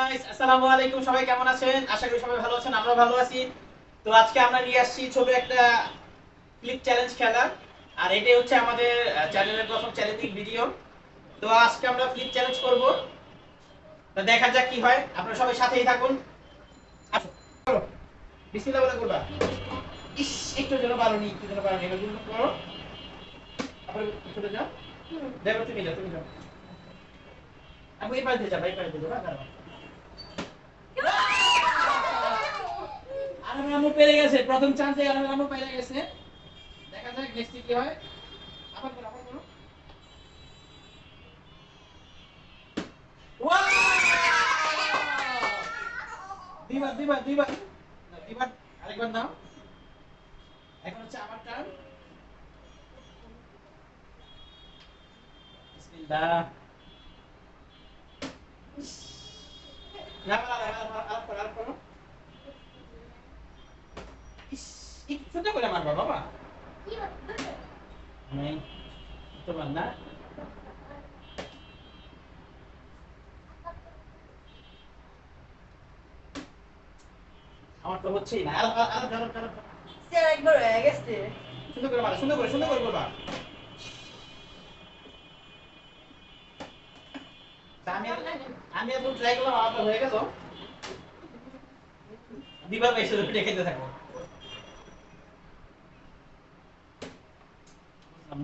আসসালামু আলাইকুম, সবাই কেমন আছেন? আশা করি সবাই ভালো আছেন আমরা ভালো আছি। তো আজকে আমরা নিয়ে আসছি ছোট একটা ক্লিক চ্যালেঞ্জ খেলা। আর এটাই হচ্ছে আমাদের চ্যানেলের প্রথম চ্যালেঞ্জিং ভিডিও তো আজকে আমরা ফ্লিপ চ্যালেঞ্জ করব। তো দেখা যাক কি হয়। আপনারা সবাই সাথেই থাকুন। বিসমিল্লাহ বলে করবা ইস, একটু যেন ভালো নি একটু যেন ভালো নি এবার কিন্তু করো। তারপরে চলে যাও। দেখো, তুমি যাও তুমি যাও। আমি এই পাশে যাব, এই পাশে যাব। আরামে পেরে গেছে, প্রথম চান্সে গেছে। দেখা যাক নেক্সট কি হয়। আবার আরেকবার নাও। এখন হচ্ছে আমার টার্ন আলাপ করো মারবা বাবা তোমার না আমার তো হচ্ছেই না সুন্দর করে মারো সুন্দর করে সুন্দর করে করবা। আমি এত ট্রাই করলাম, আমার তো হয়ে গেল দিবার বেশি পিঠে খেতে থাকো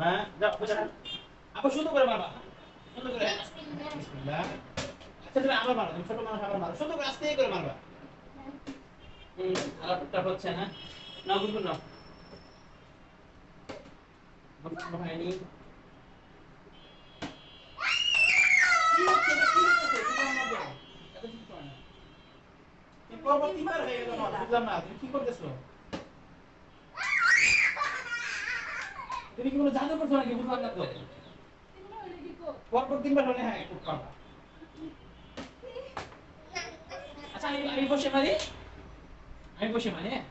না যাও আপু সুন্দর করে মারবা। সুন্দর করে। বিসমিল্লাহ। আচ্ছা তুমি আবার মারো, তুমি ছোট মানুষ, আবার মারো। সুন্দর করে আস্তে করে মারবা। হুম আলাপটা হচ্ছে না? না। বুঝব না হয়নি কি হচ্ছে এটা কি হচ্ছে তুমি আমার দাও এত কিছু করে না তিনবার হয়ে গেল আমার বুঝলাম না তুমি কি করতেছো তুমি কি কোনো জাদু করছ নাকি বুঝলাম না তো পরপর তিনবার হলে হ্যাঁ একটু কম আচ্ছা আমি আমি বসে মারি আমি বসে হ্যাঁ?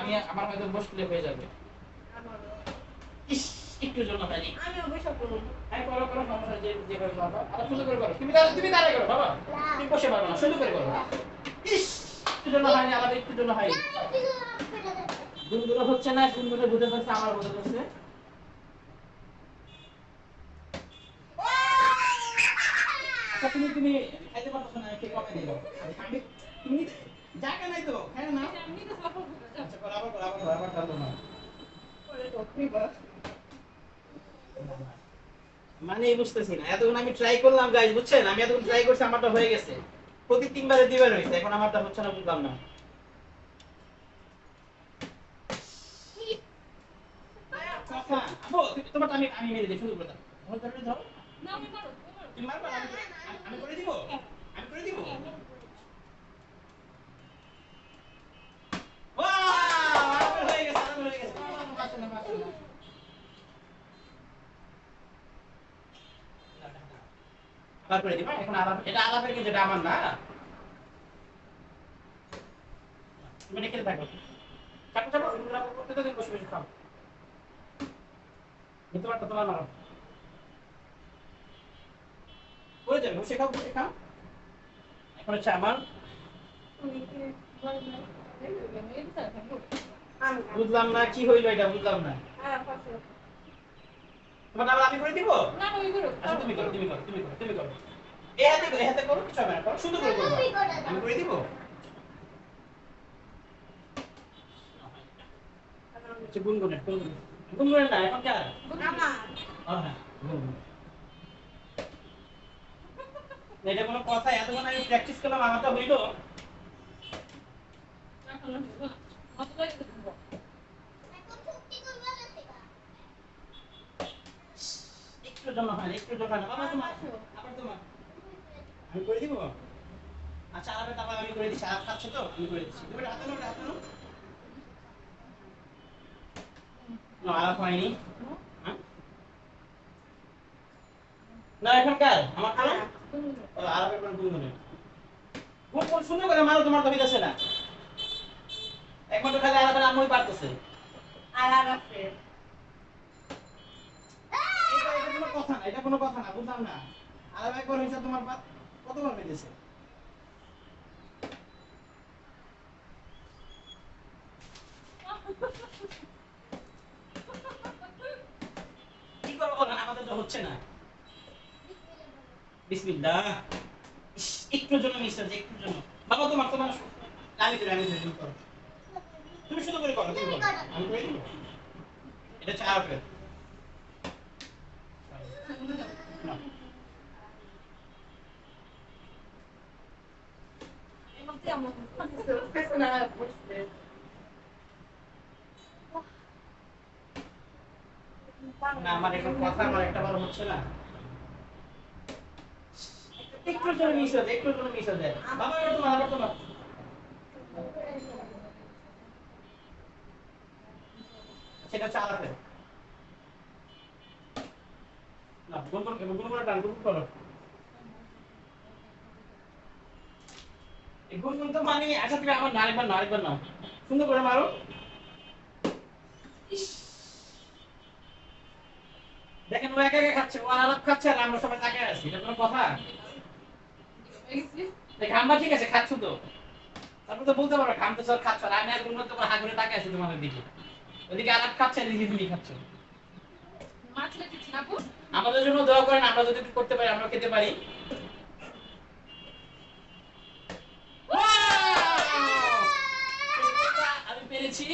আমি আমার হয়তো বসলে হয়ে যাবে একটু জন্য হয়নি আমি অবশ্যই করব হ্যাঁ করো করো সমস্যা যেভাবে করে তুমি তুমি দাঁড়াই করো বাবা তুমি বসে পারবে না সুন্দর করে করো একটু জন্য হয়নি একটু জন্য হয়নি। হচ্ছে না বুঝে আমার বুঝে মানে বুঝতেছি না, এতক্ষণ আমি ট্রাই করলাম গাইজ বুঝছেন? আমি এতক্ষণ ট্রাই করছি, আমারটা হয়ে গেছে। প্রতি তিনবারে দিবার হয়েছে এখন আমারটা হচ্ছে না বুঝলাম না। তোমারটা আমি আমি মেরে দিই শুরু করে দাও ধরো। ধরো ধরো তুমি মারবা আমি করে দিব? আমি করে দিব? হয়ে। গেছে হয়ে গেছে। করে দিবা? এখন আলাপ এটা আলাপের আমার না? বসে খাও। খাও বুঝলাম না কি হইল এটা, বুঝলাম না। হ্যাঁ তোমার আবার আমি করে দিব? না তুমি করো আচ্ছা তুমি করো তুমি করো তুমি করো তুমি করো। এই হাতে করো এই হাতে করো কিছু হবে না করো সুন্দর করে করো। আমি করে দিব? আচ্ছা গুনগুনের না এখন আমার হ্যাঁ গুনগুন। এটা কোনো কথা এতক্ষণ আমি প্র্যাকটিস করলাম আমারটা হইল একটু জন্য হয় একটু জন্য হয় বাবা তোমার আবার তোমার। আমি করে দিব? আচ্ছা আর একটা আমি করে দিচ্ছি আর খাচ্ছ তো আমি করে দিচ্ছি। তুমি হাতে নাও হাতে নাও। না আর হয়নি। হ্যাঁ? না এখনকার আমার খানা আর একবার দুই মিনিট কোন কোন সুন্দর করে মারো তোমার তো হইতাছে না। এক খালি আর একবার আম্মুই পারতেছে। আর আর আছে কথা না, এটা কোনো কথা না, বুঝলাম না। আর একবার হয়েছে তোমার পাত কতবার বেঁধেছে? কি তো জন্য মিস্টার যে জন্য। বাবা, তোমার তোমার আমি করে। করো তুমি এটা হচ্ছে না একটা জন্য মিস হচ্ছে একটুর জন্য মিস হচ্ছে বাবা এবার তোমার আবার সেটা হচ্ছে না করে করো তো মানে আচ্ছা না না করে দেখেন, ও একা একা খাচ্ছে, ও আলাপ খাচ্ছে, আর আমরা সবাই আছি, এটা কোনো কথা? দেখ আমরা ঠিক আছে, খাচ্ছ তো। তারপর তো বলতে পারো খামতে স্যার খাচ্ছ, আর আমি আর কোনো তোমার হাগুরে তাকিয়ে আছি তোমাদের দিকে। ওদিকে আলাপ খাচ্ছে, আর তুমি খাচ্ছ। আমাদের জন্য দোয়া করেন আমরা যদি করতে পারি আমরা খেতে পারি! আমি পেরেছি।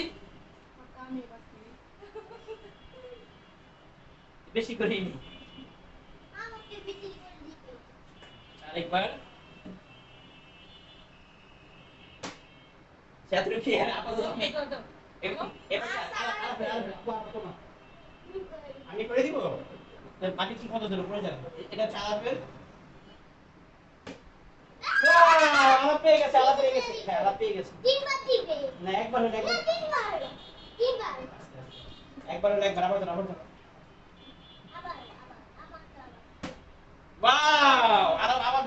বেশি করে আরেকবার। ছাত্র কি আপাতত আমি এবার-। আমি করে দিব? মাটি ঠিক মতো দিল? পড়ে যাবে। এটা Wow! পেয়ে গেছে পেয়ে গেছে। হ্যাঁ পেয়ে গেছে। না একবার হলো একবার। একবার হলো একবার আবার ধরো, আবার ধরো।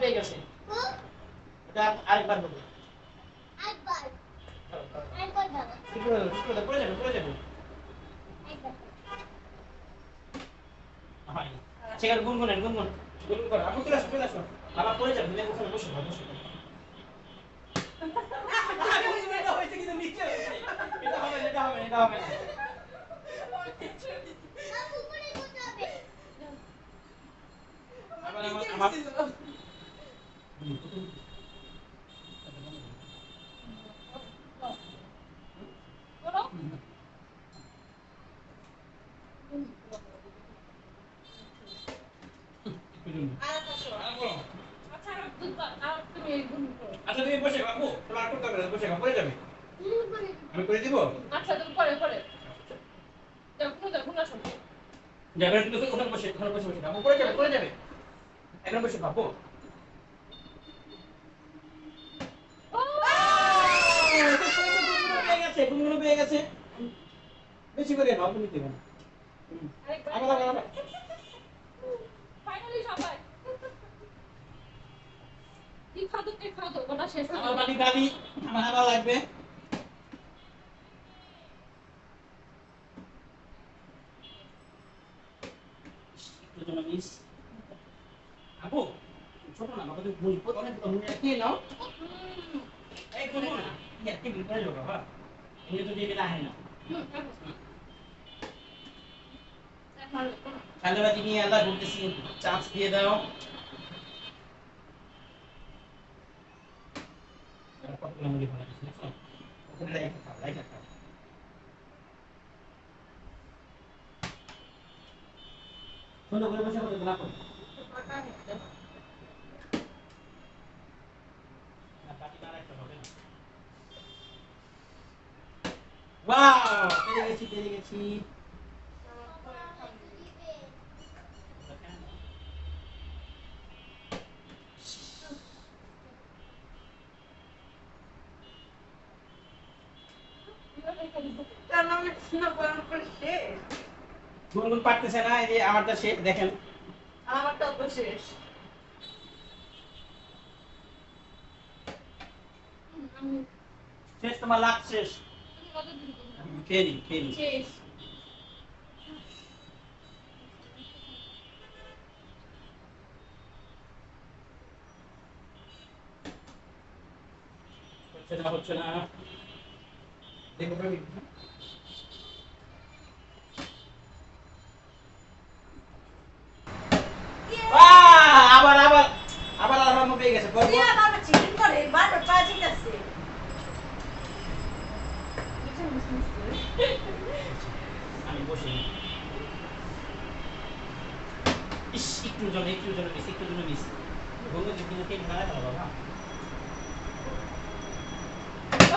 পেয়ে গেছে। এটা আরেকবার ঠিক করে ঠিক করে দাও, পড়ে যাবে পড়ে যাবে। হয় আছে গুনগুনেন গুনগুন। গুনগুন করো আপনি চলে আসো চলে আসো। আবার পড়ে যাবে তুমি ওখানে বসে বসে পড়ো। আরে ওই যে এটা হয়েছে কিন্তু নিচে হয়েছে। এটা হবে না, এটা হবে না, এটা হবে না। আবার আমার- আমার- আর বলো। আচ্ছা তুমি বসে বাবু পড়ে যাবে? আমি করে দিব? যাবে কিন্তু ওখানে বসে ওখানে বসে বসে। বাবু পড়ে যাবে পড়ে যাবে। এখানে বসে বাবু। পেয়ে গেছে গুনগুনো পেয়ে গেছে। বেশি করে নাও তুমি দেবেন আবার আবার আবার আমার বাড়ি গাড়ি আমার আবার লাগবে একটু জন্য মিস আপু ছোট না আমাকে বই অনেক কি নাও। এই গুনগুন ইয়া কি বিপরে যাবে বাবা? এনে তো দিয়ে দিলা না। খালেবাজি নিয়ে আল্লাহ বলতেছি চান্স দিয়ে দাও। কতগুলো মুড়ি ভালো আছে দেখছ ওখানে রাইখা খাও রাইখা খাও সুন্দর করে বসে বসে না করো না বাকি না রাখতে হবে না ওয়াও পেরে গেছি পেরে গেছি গুনগুন পারতেছে না এই যে আমারটা শেষ দেখেন আমারটা তো শেষ শেষ তোমার লাভ শেষ খেয়ে নিন খেয়ে নিন শেষ হচ্ছে না হচ্ছে না আবার আবার আমি বসে একটু জন একটু জন মিস একটু জন মিস গঙ্গা কিন্তু কেন হারায় বাবা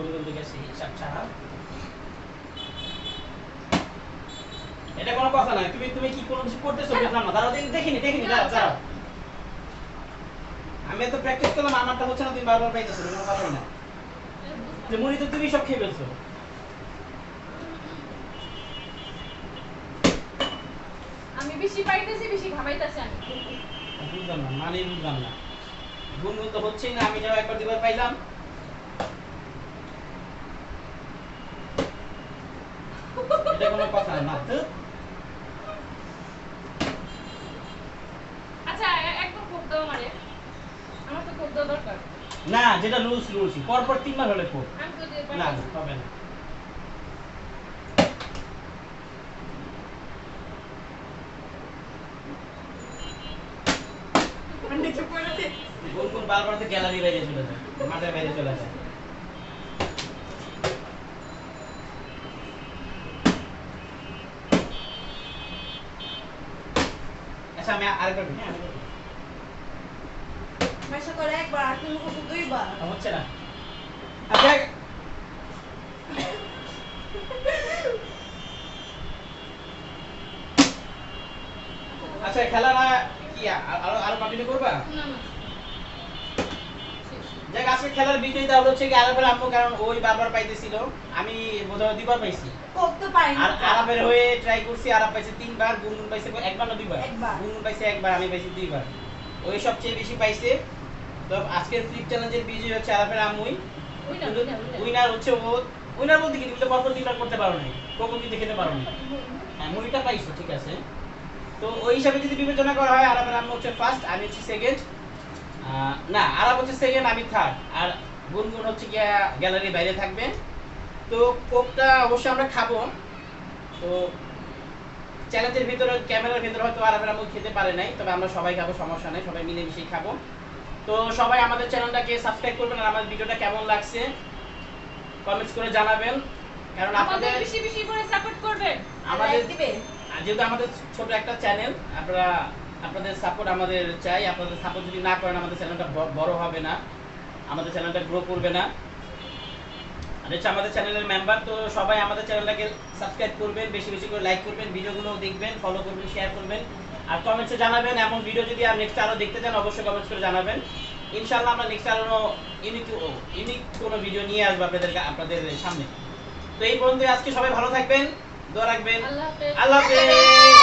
হিসাব ছাড়া। এটা কোনো কথা তুমি তুমি কি কোনো কিছু করতেছো? বুঝলাম না দাঁড়াও দেখিনি দেখিনি দাঁড়াও দাঁড়াও। আমি তো প্র্যাকটিস করলাম আমারটা হচ্ছে না তুমি বারবার পাইতেছো কোনো কথাই না। যে মুড়ি তো তুমি সব খেয়ে ফেলছো। আমি বেশি পাইতেছি বেশি ঘামাইতেছি আমি। বুঝলাম না মানে বুঝলাম না। গুনগুন তো হচ্ছেই না আমি যাও একবার দুবার পাইলাম এটা কোনো কথা না তো আচ্ছা এ- একদম কোক দাও আমারে আমার তো কোক দেওয়া দরকার না যেটা রুলস রুলস পর পর তিনবার হলে খুব আমি তো দিয়ে না পাইতেছি হবে না। নিচে পড়ে দে। গুনগুন বারবার তো গ্যালারি বাইরে চলে যায় মাঠের বাইরে চলে যায়। আচ্ছা আমি আরেকবার দিই, হ্যাঁ, আরেকবার দিই। মেশা করে একবার আর তুমি কত দুইবার হচ্ছে না আচ্ছা আচ্ছা খেলা না কি আরও আরও কন্টিনিউ করবা? না না। যাক আজকে খেলার বিজয়ীটা হলো হচ্ছে কি আরাফের আম্মু কারণ ওই বারবার পাইতেছিল। আমি বোধহয় দুইবার পাইছি। কোক তো পাই আর আরাফের হয়ে ট্রাই করছি আরাফ পাইছে তিনবার গুনগুন পাইছে একবার না দুইবার? একবার। গুনগুন পাইছে একবার আমি পাইছি দুইবার। ওই সবচেয়ে বেশি পাইছে তো আজকের ফ্লিপ চ্যালেঞ্জের বিজয়ী হচ্ছে আরাফের আম্মুই উইনার হচ্ছে ও। উইনার বলতে কি? তুমি তো পরপর তিনবার করতে পারো নাই। কোকো কিন্তু খেতে পারো না হ্যাঁ মুড়িটা পাইছো ঠিক আছে। তো ওই হিসাবে যদি বিবেচনা করা হয় আরামের আম্মু হচ্ছে ফার্স্ট আমি হচ্ছে সেকেন্ড না আরাম হচ্ছে সেকেন্ড আমি থার্ড আর গুনগুন হচ্ছে গিয়া গ্যালারির বাইরে থাকবে। তো কোকটা অবশ্যই আমরা খাব। তো চ্যালেঞ্জের ভিতরে ক্যামেরার ভিতরে হয়তো আরামের আম্মু খেতে পারে নাই তবে আমরা সবাই খাব সমস্যা নেই সবাই মিলেমিশেই খাব। তো সবাই আমাদের চ্যানেলটাকে সাবস্ক্রাইব করবেন আর আমাদের ভিডিওটা কেমন লাগছে কমেন্টস করে জানাবেন। কারণ আপনাদের বেশি বেশি করে সাপোর্ট করবেন। আমাদের যেহেতু আমাদের ছোট একটা চ্যানেল আপনারা আপনাদের সাপোর্ট আমাদের চাই। আপনাদের সাপোর্ট যদি না করেন আমাদের চ্যানেলটা বড় হবে না। আমাদের চ্যানেলটা গ্রো করবে না। আর হচ্ছে আমাদের চ্যানেলের মেম্বার তো সবাই আমাদের চ্যানেলটাকে সাবস্ক্রাইব করবেন বেশি বেশি করে লাইক করবেন ভিডিওগুলো দেখবেন ফলো করবেন শেয়ার করবেন। আর কমেন্টসে জানাবেন এমন ভিডিও যদি আর নেক্সট আরও দেখতে চান অবশ্যই কমেন্টস করে জানাবেন। ইনশাআল্লাহ আমরা নেক্সট আরও ইউনিক ইউনিক কোনো ভিডিও নিয়ে আসব আপনাদের আপনাদের সামনে। তো এই পর্যন্ত আজকে সবাই ভালো থাকবেন দোয়া রাখবেন। আল্লাহ হাফেজ। আল্লাহ হাফেজ।